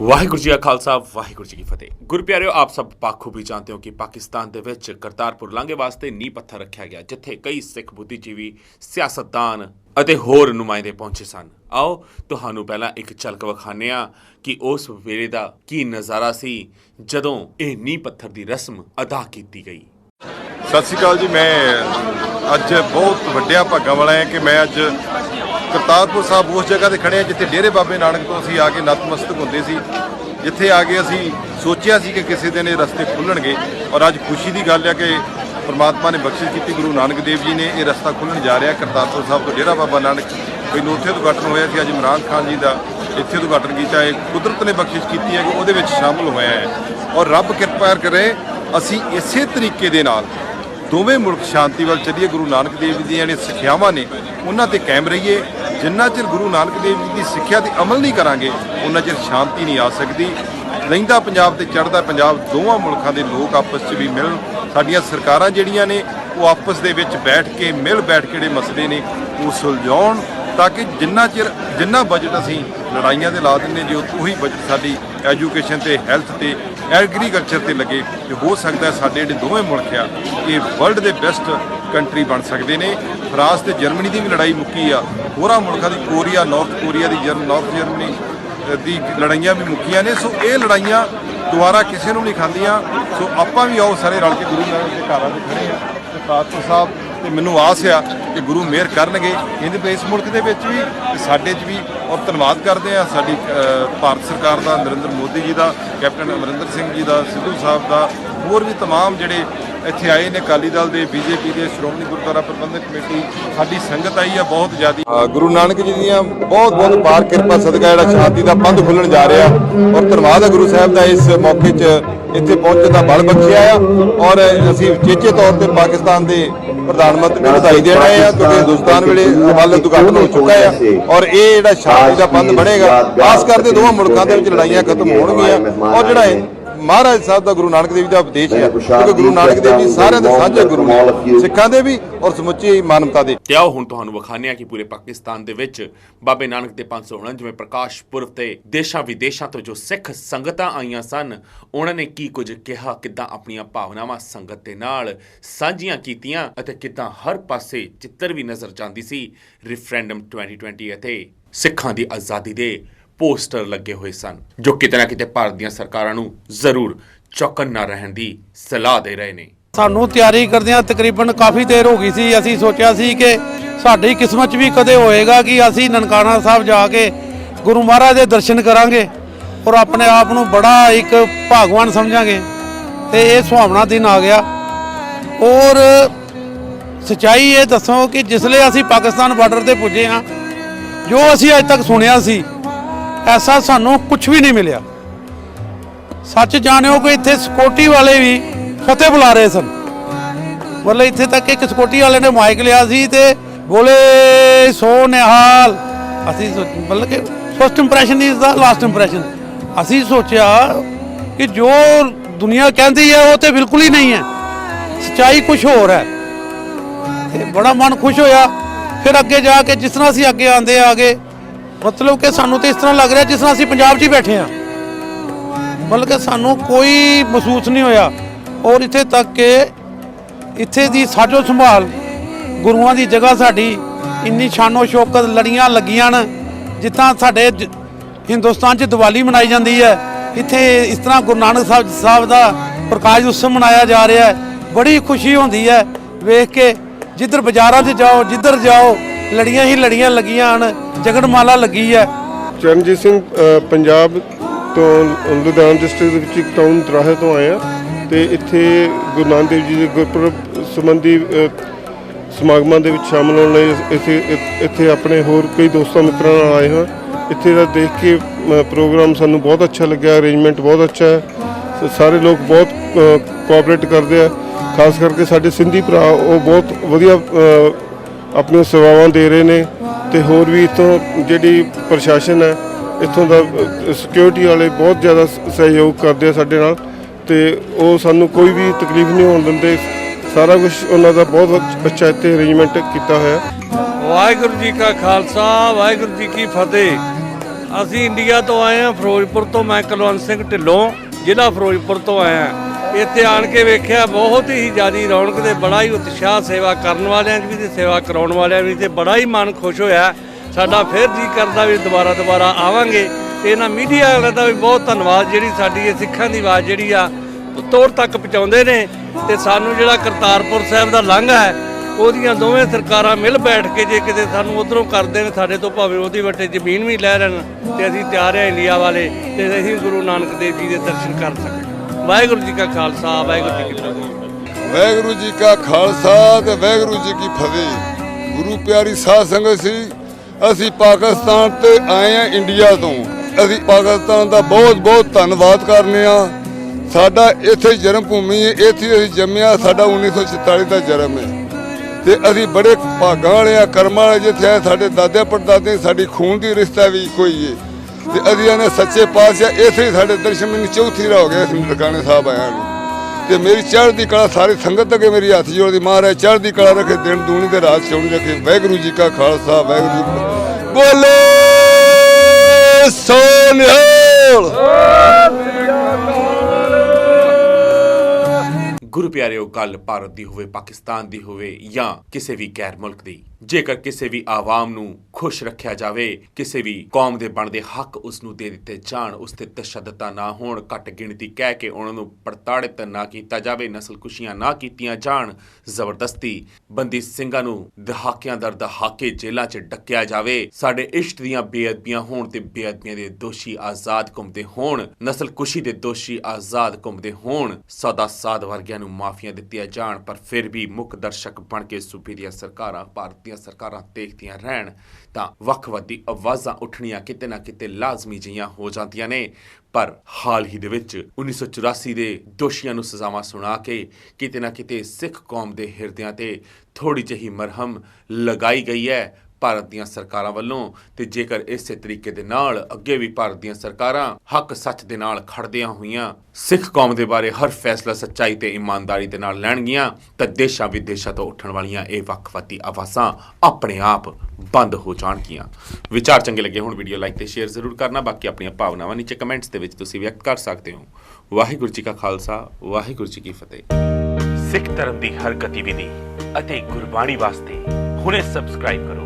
ਵਾਹਿਗੁਰੂ ਜੀ ਕਾ ਖਾਲਸਾ, ਵਾਹਿਗੁਰੂ ਜੀ ਕੀ ਫਤਿਹ। ਗੁਰਪਿਆਰਿਓ ਆਪ ਸਭ ਬਾਖੂਬੀ ਜਾਣਦੇ ਹੋ ਕਿ ਪਾਕਿਸਤਾਨ ਦੇ ਵਿੱਚ ਕਰਤਾਰਪੁਰ ਲਾਂਘੇ ਵਾਸਤੇ ਨੀਂਹ ਪੱਥਰ ਰੱਖਿਆ ਗਿਆ, ਜਿੱਥੇ ਕਈ ਸਿੱਖ ਬੁੱਧੀਜੀਵੀ, ਸਿਆਸਤਦਾਨ ਅਤੇ ਹੋਰ ਨੁਮਾਇੰਦੇ ਪਹੁੰਚੇ ਸਨ। ਆਓ, ਤੁਹਾਨੂੰ ਪਹਿਲਾਂ ਇੱਕ ਝਲਕ ਵਿਖਾਉਂਦੇ ਹਾਂ ਕਿ ਉਸ ਵੇਲੇ ਦਾ ਕੀ ਨਜ਼ਾਰਾ ਸੀ, ਜਦੋਂ ਇਹ ਨੀਂਹ ਪੱਥਰ ਦੀ ਰਸਮ ਅਦਾ ਕੀਤੀ ਗਈ। ਸਤਿ ਸ਼੍ਰੀ ਅਕਾਲ ਜੀ, ਮੈਂ ਅੱਜ ਬਹੁਤ ਵੱਡਿਆ ਭਾਗਾਂ ਵਾਲਾ ਹਾਂ ਕਿ ਮੈਂ ਅੱਜ ਕਰਤਾਰਪੁਰ ਸਾਹਿਬ ਉਸ ਜਗ੍ਹਾ ਤੇ ਖੜੇ ਆ ਜਿੱਥੇ ਡੇਰੇ ਬਾਬੇ ਨਾਨਕ ਤੋਂ ਅਸੀਂ ਆ ਕੇ ਨਤਮਸਤਕ ਹੁੰਦੇ ਸੀ, ਜਿੱਥੇ ਆ ਕੇ ਅਸੀਂ ਸੋਚਿਆ ਸੀ ਕਿ ਕਿਸੇ ਦਿਨ ਇਹ ਰਸਤੇ ਖੁੱਲਣਗੇ ਔਰ ਅੱਜ ਖੁਸ਼ੀ ਦੀ ਗੱਲ ਹੈ ਕਿ ਪਰਮਾਤਮਾ ਨੇ ਬਖਸ਼ਿਸ਼ ਕੀਤੀ, ਗੁਰੂ ਨਾਨਕ ਦੇਵ ਜੀ ਨੇ ਇਹ ਰਸਤਾ ਖੁੱਲਣ ਜਾ ਰਿਹਾ। ਕਰਤਾਰਪੁਰ ਸਾਹਿਬ ਤੋਂ ਡੇਰਾ ਬਾਬਾ ਨਾਨਕ ਪਹਿਲਾਂ ਉੱਥੇ ਉਦਘਾਟਨ ਹੋਇਆ ਸੀ, ਅੱਜ ਇਮਰਾਨ ਖਾਨ ਜੀ ਦਾ ਇੱਥੇ ਉਦਘਾਟਨ ਕੀਤਾ ਹੈ। ਕੁਦਰਤ ਨੇ ਬਖਸ਼ਿਸ਼ ਕੀਤੀ ਹੈ ਕਿ ਉਹਦੇ ਵਿੱਚ ਸ਼ਾਮਲ ਹੋਇਆ ਹੈ। ਔਰ ਰੱਬ ਕਿਰਪਾ ਕਰੇ, ਅਸੀਂ ਇਸੇ ਤਰੀਕੇ ਦੇ ਨਾਲ ਦੋਵੇਂ ਮੁਲਕ ਸ਼ਾਂਤੀ ਵੱਲ ਚੱਲੀਏ। ਗੁਰੂ ਨਾਨਕ ਦੇਵ ਜੀ ਦੀਆਂ ਜਿਹੜੀਆਂ ਸਿੱਖਿਆਵਾਂ ਨੇ, ਉਹਨਾਂ ਤੇ ਕਾਇਮ ਰਹੀਏ। ਜਿੰਨਾ ਚਿਰ ਗੁਰੂ ਨਾਨਕ ਦੇਵ ਜੀ ਦੀ ਸਿੱਖਿਆ ਤੇ ਅਮਲ ਨਹੀਂ ਕਰਾਂਗੇ ਉਹਨਾਂ ਚਿਰ ਸ਼ਾਂਤੀ ਨਹੀਂ ਆ ਸਕਦੀ। ਰਹਿੰਦਾ ਪੰਜਾਬ ਤੇ ਚੜ੍ਹਦਾ ਪੰਜਾਬ, ਦੋਵਾਂ ਮੁਲਕਾਂ ਦੇ ਲੋਕ ਆਪਸ 'ਚ ਵੀ ਮਿਲਣ। ਸਾਡੀਆਂ ਸਰਕਾਰਾਂ ਜਿਹੜੀਆਂ ਨੇ, ਉਹ ਆਪਸ ਦੇ ਵਿੱਚ ਬੈਠ ਕੇ, ਮਿਲ ਬੈਠ ਕੇ ਜਿਹੜੇ ਮਸਲੇ ਨੇ, ਉਹ ਸੁਲਝਾਉਣ ਤਾਂ ਕਿ ਜਿੰਨਾ ਚਿਰ, ਜਿੰਨਾ ਬਜਟ ਅਸੀਂ ਲੜਾਈਆਂ ਦੇ ਲਾ ਦਿੰਦੇ ਜੇ ਉਹੀ ਬਜਟ ਸਾਡੀ ਐਜੂਕੇਸ਼ਨ ਤੇ ਹੈਲਥ ਤੇ ਐਗਰੀਕਲਚਰ ਤੇ ਲੱਗੇ, ਤੇ ਹੋ ਸਕਦਾ ਸਾਡੇ ਜਿਹੜੇ ਦੋਵੇਂ ਮੁਲਕ ਆ, ਇਹ ਵਰਲਡ ਦੇ ਬੈਸਟ ਕੰਟਰੀ ਬਣ ਸਕਦੇ ਨੇ ਫਰਾਂਸ ਤੇ ਜਰਮਨੀ ਦੀ ਵੀ ਲੜਾਈ ਮੁੱਕੀ ਆ ਹੋਰਾਂ ਮੁਲਕਾਂ ਦੀ ਕੋਰੀਆ ਨਾਰਥ ਕੋਰੀਆ ਦੀ ਜਰਮ ਨਾਰਥ ਜਰਮਨੀ ਅ, ਦੀ ਲੜਾਈਆਂ ਵੀ ਮੁੱਕੀਆਂ ਨੇ ਸੋ ਇਹ ਲੜਾਈਆਂ ਦੁਬਾਰਾ ਕਿਸੇ ਨੂੰ ਨਹੀਂ ਖਾਂਦੀਆਂ ਸੋ ਆਪਾਂ ਵੀ ਆਓ ਸਾਰੇ ਰਲ ਕੇ ਗੁਰੂ ਨਾਨਕ ਦੇ ਘਰਾਂ ਦੇ ਖੜੇ ਆ ਤੇ ਪ੍ਰਾਤਪੁਰ ਸਾਹਿਬ ਤੇ ਮੈਨੂੰ ਆਸ ਆ ਕਿ ਗੁਰੂ ਮਿਹਰ ਕਰਨਗੇ ਇਹਦੇ ਤੇ ਇਸ ਮੁਲਕ ਦੇ ਵਿੱਚ ਵੀ ਤੇ ਸਾਡੇ 'ਚ ਵੀ ਔਰ ਧੰਨਵਾਦ ਕਰਦੇ ਆ ਸਾਡੀ ਅ, ਭਾਰਤ ਸਰਕਾਰ ਦਾ ਨਰਿੰਦਰ ਮੋਦੀ ਜੀ ਦਾ ਕੈਪਟਨ ਅਮਰਿੰਦਰ ਸਿੰਘ ਜੀ ਦਾ ਸਿੱਧੂ ਸਾਹਿਬ ਦਾ ਹੋਰ ਵੀ तमाम ਜਿਹੜੇ ਇੱਥੇ ਆਏ ਨੇ ਅਕਾਲੀ ਦਲ ਦੇ, ਬੀਜੇਪੀ ਦੇ, ਸ਼੍ਰੋਮਣੀ ਗੁਰਦੁਆਰਾ ਪ੍ਰਬੰਧਕ ਕਮੇਟੀ। ਸਾਡੀ ਸੰਗਤ ਆਈ ਆ ਬਹੁਤ ਜ਼ਿਆਦੀ। ਗੁਰੂ ਨਾਨਕ ਜੀ ਦੀਆਂ ਬਹੁਤ ਬਹੁਤ ਪਾਰ ਕਿਰਪਾ, ਸਦਕਾ ਜਿਹੜਾ ਸ਼ਾਂਤੀ ਦਾ ਪੰਧ ਖੁੱਲਣ ਜਾ ਰਿਹਾ। ਔਰ ਧੰਨਵਾਦ ਹੈ ਗੁਰੂ ਸਾਹਿਬ ਦਾ ਇਸ ਮੌਕੇ 'ਚ ਇੱਥੇ ਪਹੁੰਚਣ ਦਾ। ਬਲ ਬਖਸ਼ਿਆ ਆ ਔਰ ਅਸੀਂ ਚੇਚੇ ਤੌਰ ਤੇ ਪਾਕਿਸਤਾਨ ਦੇ ਪ੍ਰਧਾਨ ਮੰਤਰੀ ਨੂੰ ਵਧਾਈ ਦੇਣ ਆਏ ਆ, ਕਿਉਂਕਿ ਹਿੰਦੁਸਤਾਨ ਵੇਲੇ ਵੱਲ ਉਦਘਾਟਨ ਹੋ ਚੁੱਕਾ ਆ। ਔਰ ਇਹ ਜਿਹੜਾ ਸ਼ਾਂਤੀ ਦਾ ਬੰਦ ਬਣੇਗਾ, ਖਾਸ ਕਰਕੇ ਦੋਵਾਂ ਮੁਲਕਾਂ ਦੇ ਵਿੱਚ ਲੜਾਈਆਂ ਖਤਮ ਹੋਣਗੀਆਂ। ਔਰ ਜਿਹੜਾ ਮਹਾਰਾਜ ਸਾਹਿਬ ਦਾ ਗੁਰੂ ਨਾਨਕ ਦੇਵ ਜੀ ਦਾ ਉਪਦੇਸ਼ ਹੈ ਕਿਉਂਕਿ ਗੁਰੂ ਨਾਨਕ ਦੇਵ ਜੀ ਸਾਰਿਆਂ ਦੇ ਸਾਂਝੇ ਗੁਰੂ ਨੇ, ਸਿੱਖਾਂ ਦੇ ਵੀ ਔਰ ਸਮੁੱਚੀ ਮਾਨਵਤਾ ਦੇ। ਤੇ ਆਓ ਹੁਣ ਤੁਹਾਨੂੰ ਵਿਖਾਉਂਦੇ ਹਾਂ ਕਿ ਪੂਰੇ ਪਾਕਿਸਤਾਨ ਦੇ ਵਿੱਚ ਬਾਬੇ ਨਾਨਕ ਦੇ 549ਵੇਂ ਪ੍ਰਕਾਸ਼ ਪੁਰਬ ਤੇ ਦੇਸ਼ਾਂ ਵਿਦੇਸ਼ਾਂ ਤੋਂ ਜੋ ਸਿੱਖ ਸੰਗਤਾਂ ਆਈਆਂ ਸਨ, ਉਹਨਾਂ ਨੇ ਕੀ ਕੁਝ ਕਿਹਾ, ਕਿੱਦਾਂ ਆਪਣੀਆਂ ਭਾਵਨਾਵਾਂ ਸੰਗਤ ਦੇ ਨਾਲ ਸਾਂਝੀਆਂ ਕੀਤੀਆਂ ਅਤੇ ਕਿੱਦਾਂ ਹਰ ਪਾਸੇ ਚਿੱਤਰ ਵੀ ਨਜ਼ਰ ਜਾਂਦੀ ਸੀ ਰੈਫਰੈਂਡਮ 2020 ਅਤੇ ਸਿੱਖਾਂ ਦੀ ਆਜ਼ਾਦੀ ਦੇ ਪੋਸਟਰ ਲੱਗੇ ਹੋਏ ਸਨ, ਜੋ ਕਿਤੇ ਨਾ ਕਿਤੇ ਭਾਰਤ ਦੀਆਂ ਸਰਕਾਰਾਂ ਨੂੰ ਜ਼ਰੂਰ ਚੌਕਨ ਨਾ ਰਹਿਣ ਦੀ ਸਲਾਹ ਦੇ ਰਹੇ ਨੇ। ਸਾਨੂੰ ਤਿਆਰੀ ਕਰਦਿਆਂ ਤਕਰੀਬਨ ਕਾਫੀ ਦੇਰ ਹੋ ਗਈ ਸੀ। ਅਸੀਂ ਸੋਚਿਆ ਸੀ ਕਿ ਸਾਡੀ ਕਿਸਮਤ 'ਚ ਵੀ ਕਦੇ ਹੋਏਗਾ ਕਿ ਅਸੀਂ ਨਨਕਾਣਾ ਸਾਹਿਬ ਜਾ ਕੇ ਗੁਰੂ ਮਹਾਰਾਜ ਦੇ ਦਰਸ਼ਨ ਕਰਾਂਗੇ ਔਰ ਆਪਣੇ ਆਪ ਨੂੰ ਬੜਾ ਇੱਕ ਭਾਗਵਾਨ ਸਮਝਾਂਗੇ। ਤੇ ਇਹ ਸੁਹਾਵਣਾ ਦਿਨ ਆ ਗਿਆ। ਔਰ ਸਚਾਈ ਇਹ ਦੱਸੋ ਕਿ ਜਿਸਲੇ ਅਸੀਂ ਪਾਕਿਸਤਾਨ ਬਾਰਡਰ ਤੇ ਪੁੱਜੇ ਹਾਂ, ਜੋ ਅਸੀਂ ਅੱਜ ਤੱਕ ਸੁਣਿਆ ਸੀ ਐਸਾ ਸਾਨੂੰ ਕੁਝ ਵੀ ਨਹੀਂ ਮਿਲਿਆ। ਸੱਚ ਜਾਣਿਓ ਕਿ ਇੱਥੇ ਸਿਕਿਉਰਟੀ ਵਾਲੇ ਵੀ ਫਤਿਹ ਬੁਲਾ ਰਹੇ ਸਨ। ਮਤਲਬ ਇੱਥੇ ਤੱਕ ਇੱਕ ਸਿਕਿਉਰਟੀ ਵਾਲੇ ਨੇ ਮਾਈਕ ਲਿਆ ਸੀ ਤੇ ਬੋਲੇ, ਸੋ ਨਿਹਾਲ। ਅਸੀਂ ਸੋਚ- ਮਤਲਬ ਕਿ first impression is the last impression ਅਸੀਂ ਸੋਚਿਆ ਕਿ ਜੋ ਦੁਨੀਆ ਕਹਿੰਦੀ ਹੈ, ਉਹ ਤੇ ਬਿਲਕੁਲ ਹੀ ਨਹੀਂ ਹੈ। ਸੱਚਾਈ ਕੁਝ ਹੋਰ ਹੈ। ਤੇ ਬੜਾ ਮਨ ਖੁਸ਼ ਹੋਇਆ। ਫਿਰ ਅੱਗੇ ਜਾ ਕੇ ਜਿਸ ਤਰ੍ਹਾਂ ਅਸੀਂ ਅੱਗੇ ਆਂਦੇ ਆਗੇ ਮਤਲਬ ਕਿ ਸਾਨੂੰ ਤੇ ਇਸ ਤਰ੍ਹਾਂ ਲੱਗ ਰਿਹਾ ਜਿਸ ਤਰ੍ਹਾਂ ਅਸੀਂ ਪੰਜਾਬ 'ਚ ਹੀ ਬੈਠੇ ਹਾਂ। ਮਤਲਬ ਕਿ ਸਾਨੂੰ ਕੋਈ ਮਹਿਸੂਸ ਨਹੀਂ ਹੋਇਆ। ਔਰ ਇੱਥੇ ਤੱਕ ਕਿ ਇੱਥੇ ਦੀ ਸਾਜੋ ਸੰਭਾਲ ਗੁਰੂਆਂ ਦੀ ਜਗ੍ਹਾ ਸਾਡੀ ਇੰਨੀ ਸ਼ਾਨੋ ਸ਼ੌਕਤ ਲੜੀਆਂ ਲੱਗੀਆਂ ਨੇ ਜਿੱਦਾਂ ਸਾਡੇ ਹਿੰਦੁਸਤਾਨ 'ਚ ਦੀਵਾਲੀ ਮਨਾਈ ਜਾਂਦੀ ਹੈ। ਇੱਥੇ ਇਸ ਤਰ੍ਹਾਂ ਗੁਰੂ ਨਾਨਕ ਸਾਹਿਬ ਸਾਹਿਬ ਦਾ ਪ੍ਰਕਾਸ਼ ਉਤਸਵ ਮਨਾਇਆ ਜਾ ਰਿਹਾ ਹੈ। ਬੜੀ ਖੁਸ਼ੀ ਹੁੰਦੀ ਹੈ। ਵੇਖ ਕੇ ਜਿੱਧਰ ਬਾਜ਼ਾਰਾਂ 'ਚ ਜਾਓ, ਜਿੱਧਰ ਜਾਓ ਲੜੀਆਂ ਹੀ ਲੜੀਆਂ ਲੱਗੀਆਂ ਹਨ ਜਗਨਮਾਲਾ ਲੱਗੀ ਹੈ। ਚਰਨਜੀਤ ਸਿੰਘ ਅ, ਪੰਜਾਬ ਤੋਂ ਲੁਧਿਆਣਾ ਡਿਸਟ੍ਰਿਕਟ ਦੇ ਵਿੱਚ ਇੱਕ ਟਾਊਨ ਦਰਾਹੇ ਤੋਂ ਆਇਆ ਤੇ ਇੱਥੇ ਗੁਰੂ ਨਾਨਕ ਦੇਵ ਜੀ ਦੇ ਗੁਰਪੁਰਬ ਸੰਬੰਧੀ ਅ, ਸਮਾਗਮਾਂ ਦੇ ਵਿੱਚ ਸ਼ਾਮਲ ਹੋਣ ਲਈ ਇੱਥੇ ਇੱਥੇ ਆਪਣੇ ਹੋਰ ਕਈ ਦੋਸਤਾਂ ਮਿੱਤਰਾਂ ਨਾਲ ਆਏ ਹਾਂ। ਇੱਥੇ ਦਾ ਦੇਖ ਕੇ ਅ, ਪ੍ਰੋਗਰਾਮ ਸਾਨੂੰ ਬਹੁਤ ਅੱਛਾ ਲੱਗਿਆ ਅਰੇਂਜਮੈਂਟ ਬਹੁਤ ਅੱਛਾ ਹੈ। ਸ- ਸਾਰੇ ਲੋਕ ਬਹੁਤ ਕੋਆਪਰੇਟ ਕਰਦੇ ਆ। ਖਾਸ ਕਰਕੇ ਸਾਡੇ ਸਿੰਧੀ ਭਰਾ ਉਹ ਬਹੁਤ ਵਧੀਆ ਅ, ਆਪਣੀਆਂ ਸੇਵਾਵਾਂ ਦੇ ਰਹੇ ਨੇ ਤੇ ਹੋਰ ਵੀ ਇਥੋਂ ਜਿਹੜੀ ਪ੍ਰਸ਼ਾਸਨ ਹੈ, ਇਥੋਂ ਦਾ ਸਿਕਿਉਰਿਟੀ ਵਾਲੇ ਬਹੁਤ ਜ਼ਿਆਦਾ ਸਹਿਯੋਗ ਕਰਦੇ ਆ ਸਾਡੇ ਨਾਲ ਤੇ ਉਹ ਸਾਨੂੰ ਕੋਈ ਵੀ ਤਕਲੀਫ ਨਹੀਂ ਹੋਣ ਦਿੰਦੇ। ਸਾਰਾ ਕੁਝ ਉਹਨਾਂ ਦਾ ਬਹੁਤ ਅੱਛਾ ਇੱਥੇ ਅਰੇਂਜਮੈਂਟ ਕੀਤਾ ਹੋਇਆ। ਵਾਹਿਗੁਰੂ ਜੀ ਕਾ ਖਾਲਸਾ, ਵਾਹਿਗੁਰੂ ਜੀ ਕੀ ਫਤਿਹ। ਅਸੀਂ ਇੰਡੀਆ ਤੋਂ ਆਏ ਹਾਂ, ਫਿਰੋਜ਼ਪੁਰ ਤੋਂ ਮੈਂ ਕੁਲਵੰਤ ਸਿੰਘ ਢਿੱਲੋਂ, ਜ਼ਿਲ੍ਹਾ ਫਿਰੋਜ਼ਪੁਰ ਤੋਂ ਆਇਆ ਇੱਥੇ ਆਣ ਕੇ ਵੇਖਿਆ, ਬਹੁਤ ਹੀ ਜ਼ਿਆਦੀ ਰੌਣਕ ਤੇ ਬੜਾ ਹੀ ਉਤਸ਼ਾਹ ਸੇਵਾ ਕਰਨ ਵਾਲਿਆਂ ਦੀ ਵੀ ਤੇ ਸੇਵਾ ਕਰਾਉਣ ਵਾਲਿਆਂ ਵੀ ਤੇ ਬੜਾ ਹੀ ਮਨ ਖੁਸ਼ ਹੋਇਆ। ਸਾਡਾ ਫਿਰ ਜੀ ਕਰਦਾ ਵੀ ਦੁਬਾਰਾ ਦੁਬਾਰਾ ਆਵਾਂਗੇ। ਤੇ ਇਹਨਾਂ ਮੀਡੀਆ ਵਾਲਿਆਂ ਦਾ ਵੀ ਬਹੁਤ ਧੰਨਵਾਦ, ਜਿਹੜੀ ਸਾਡੀ ਇਹ ਸਿੱਖਾਂ ਦੀ ਆਵਾਜ਼ ਜਿਹੜੀ ਆ ਤੋੜ ਤੱਕ ਪਹੁੰਚਾਉਂਦੇ ਨੇ। ਤੇ ਸਾਨੂੰ ਜਿਹੜਾ ਕਰਤਾਰਪੁਰ ਸਾਹਿਬ ਦਾ ਲਾਂਘਾ ਹੈ, ਉਹਦੀਆਂ ਦੋਵੇਂ ਸਰਕਾਰਾਂ ਮਿਲ ਬੈਠ ਕੇ ਜੇ ਕਿਤੇ ਸਾਨੂੰ ਉਧਰੋਂ ਕਰਦੇ ਨੇ, ਸਾਡੇ ਤੋਂ ਭਾਵੇਂ ਉਹਦੀ ਵੱਟੇ ਜ਼ਮੀਨ ਵੀ ਲੈ ਲੈਣ, ਤੇ ਅਸੀਂ ਤਿਆਰ ਹਾਂ ਇੰਡੀਆ ਵਾਲੇ, ਤੇ ਅਸੀਂ ਗੁਰੂ ਨਾਨਕ ਦੇਵ ਜੀ ਦੇ ਦਰਸ਼ਨ ਕਰ ਸਕੀਏ ਵਾਹਿਗੁਰੂ ਜੀ ਕਾ ਖਾਲਸਾ, ਵਾਹਿਗੁਰੂ ਜੀ ਕੀ ਫਤਿਹ। ਵਾਹਿਗੁਰੂ ਜੀ ਕਾ ਖਾਲਸਾ ਤੇ ਵਾਹਿਗੁਰੂ ਜੀ ਕੀ ਫਤਿਹ। ਗੁਰੂ ਪਿਆਰੀ ਸਾਧ ਸੰਗਤ ਸੀ ਅਸੀਂ ਪਾਕਿਸਤਾਨ ਤੇ ਆਏ ਆ ਇੰਡੀਆ ਤੋਂ। ਅਸੀਂ ਪਾਕਿਸਤਾਨ ਦਾ ਬਹੁਤ ਬਹੁਤ ਧੰਨਵਾਦ ਕਰਨੇ ਆ ਸਾਡਾ ਇੱਥੇ ਜਨਮ ਭੂਮੀ ਹੈ, ਇੱਥੇ ਅਸੀਂ ਜੰਮਿਆ, ਸਾਡਾ 1944 ਦਾ ਜਨਮ ਹੈ। ਤੇ ਅਸੀਂ ਬੜੇ ਭਾਗਾਂ ਵਾਲੇ ਆ ਕਰਮਾਂ ਵਾਲੇ ਜਿੱਥੇ ਆ ਸਾਡੇ ਦਾਦੇ ਪੜਦਾਦੇ ਸਾਡੀ ਖੂਨ ਦੀ ਰਿਸ਼ਤਾ ਵੀ ਕੋਈ ਹੈ। ਤੇ ਅਸੀਂ ਇਹਨੇ ਸੱਚੇ ਪਾਤਸ਼ਾਹ ਇੱਥੇ ਸਾਡੇ ਦਰਸ਼ਨ ਮੈਨੂੰ ਚੌਥੀ ਰਾ ਹੋ ਗਿਆ ਅਸੀਂ ਨਨਕਾਣੇ ਸਾਹਿਬ ਆਇਆ ਨੂੰ। ਤੇ ਮੇਰੀ ਚੜ੍ਹਦੀ ਕਲਾ ਸਾਰੀ ਸੰਗਤ ਅੱਗੇ ਮੇਰੀ ਹੱਥ ਜੋੜਦੀ, ਮਹਾਰਾਜ ਚੜ੍ਹਦੀ ਕਲਾ ਰੱਖੇ, ਦਿਨ ਦੂਣੀ ਤੇ ਰਾਤ ਚੌਣੀ ਰੱਖੇ, ਵਾਹਿਗੁਰੂ ਜੀ ਕਾ ਖਾਲਸਾ, ਵਾਹਿਗੁਰੂ ਜੀ ਕੀ ਬੋਲੇ ਸੋ ਗੁਰੂ ਪਿਆਰਿਓ, ਗੱਲ ਭਾਰਤ ਦੀ ਹੋਵੇ, ਪਾਕਿਸਤਾਨ ਦੀ ਹੋਵੇ ਜਾਂ ਕਿਸੇ ਵੀ ਗੈਰ ਮੁਲਕ ਦੀ। ਜੇਕਰ ਕਿਸੇ ਵੀ ਆਵਾਮ ਨੂੰ ਖੁਸ਼ ਰੱਖਿਆ ਜਾਵੇ, ਕਿਸੇ ਵੀ ਕੌਮ ਦੇ ਬਣਦੇ ਹੱਕ ਉਸ ਨੂੰ ਦੇ ਦਿੱਤੇ ਜਾਣ, ਉਸ ਤੇ ਤਸ਼ੱਦਦਾਂ ਨਾ ਹੋਣ, ਘੱਟ ਗਿਣਤੀ ਕਹਿ ਕੇ ਉਹਨਾਂ ਨੂੰ ਪ੍ਰਤਾੜਿਤ ਨਾ ਕੀਤਾ ਜਾਵੇ, ਨਸਲਕੁਸ਼ੀਆਂ ਨਾ ਕੀਤੀਆਂ ਜਾਣ, ਜ਼ਬਰਦਸਤੀ ਬੰਦੀ ਸਿੰਘਾਂ ਨੂੰ ਦਹਾਕਿਆਂ ਦਰ ਦਹਾਕੇ ਜੇਲ੍ਹਾਂ 'ਚ ਡੱਕਿਆ ਜਾਵੇ, ਸਾਡੇ ਇਸ਼ਟ ਦੀਆਂ ਬੇਅਦਬੀਆਂ ਹੋਣ ਤੇ ਬੇਅਦਬੀਆਂ ਦੇ ਦੋਸ਼ੀ ਆਜ਼ਾਦ ਘੁੰਮਦੇ ਹੋਣ, ਨਸਲਕੁਸ਼ੀ ਦੇ ਦੋਸ਼ੀ ਆਜ਼ਾਦ ਘੁੰਮਦੇ ਹੋਣ, ਸਦਾ ਸਾਧ ਵਰਗਿਆਂ ਨੂੰ ਮਾਫੀਆਂ ਦਿੱਤੀਆਂ ਜਾਣ, ਪਰ ਫਿਰ ਵੀ ਮੁੱਖ ਦਰਸ਼ਕ ਬਣ ਕੇ ਸੂਬੇ ਦੀਆਂ ਸਰਕਾਰਾਂ ਭਾਰਤ ਦੀਆਂ ਸਰਕਾਰਾਂ ਦੇਖਦੀਆਂ ਰਹਿਣ, ਤਾਂ ਵੱਖਵਾਦੀ ਆਵਾਜ਼ਾਂ ਉੱਠਣੀਆਂ ਕਿਤੇ ਨਾ ਕਿਤੇ ਲਾਜ਼ਮੀ ਜਿਹੀਆਂ ਹੋ ਜਾਂਦੀਆਂ ਨੇ। ਪਰ ਹਾਲ ਹੀ ਦੇ ਵਿੱਚ 1984 ਦੇ ਦੋਸ਼ੀਆਂ ਨੂੰ ਸਜ਼ਾਵਾਂ ਸੁਣਾ ਕੇ ਕਿਤੇ ਨਾ ਕਿਤੇ ਸਿੱਖ ਕੌਮ ਦੇ ਹਿਰਦਿਆਂ ਤੇ ਥੋੜੀ ਜਿਹੀ ਮਰਹਮ ਲਗਾਈ ਗਈ ਹੈ। ਭਾਰਤ ਦੀਆਂ ਸਰਕਾਰਾਂ ਵੱਲੋਂ ਤੇ ਜੇਕਰ ਇਸੇ ਤਰੀਕੇ ਦੇ ਨਾਲ ਅੱਗੇ ਵੀ ਭਾਰਤ ਦੀਆਂ ਸਰਕਾਰਾਂ ਹੱਕ ਸੱਚ ਦੇ ਨਾਲ ਖੜਦਿਆਂ ਹੋਈਆਂ, ਸਿੱਖ ਕੌਮ ਦੇ ਬਾਰੇ ਹਰ ਫੈਸਲਾ ਸੱਚਾਈ ਤੇ ਇਮਾਨਦਾਰੀ ਦੇ ਨਾਲ ਲੈਣਗੀਆਂ, ਤਾਂ ਦੇਸ਼ਾਂ ਵਿਦੇਸ਼ਾਂ ਤੋਂ ਉੱਠਣ ਵਾਲੀਆਂ ਇਹ ਵੱਖਵਾਦੀ ਆਵਾਜ਼ਾਂ ਆਪਣੇ ਆਪ ਬੰਦ ਹੋ ਜਾਣਗੀਆਂ। ਵਿਚਾਰ ਚੰਗੇ ਲੱਗੇ ਹੁਣ, ਵੀਡੀਓ ਲਾਈਕ ਤੇ ਸ਼ੇਅਰ ਜ਼ਰੂਰ ਕਰਨਾ। ਬਾਕੀ ਆਪਣੀਆਂ ਭਾਵਨਾਵਾਂ ਨੀਚੇ ਕਮੈਂਟਸ ਦੇ ਵਿੱਚ ਤੁਸੀਂ ਵਿਅਕਤ ਕਰ ਸਕਦੇ ਹੋ। ਵਾਹਿਗੁਰੂ ਜੀ ਕਾ ਖਾਲਸਾ, ਵਾਹਿਗੁਰੂ ਜੀ ਕੀ ਫਤਿਹ। ਸਿੱਖ ਧਰਮ ਦੀ ਹਰ ਗਤੀਵਿਧੀ ਅਤੇ ਗੁਰਬਾਣੀ ਵਾਸਤੇ ਹੁਣੇ ਸਬਸਕ੍ਰਾਈਬ ਕਰੋ।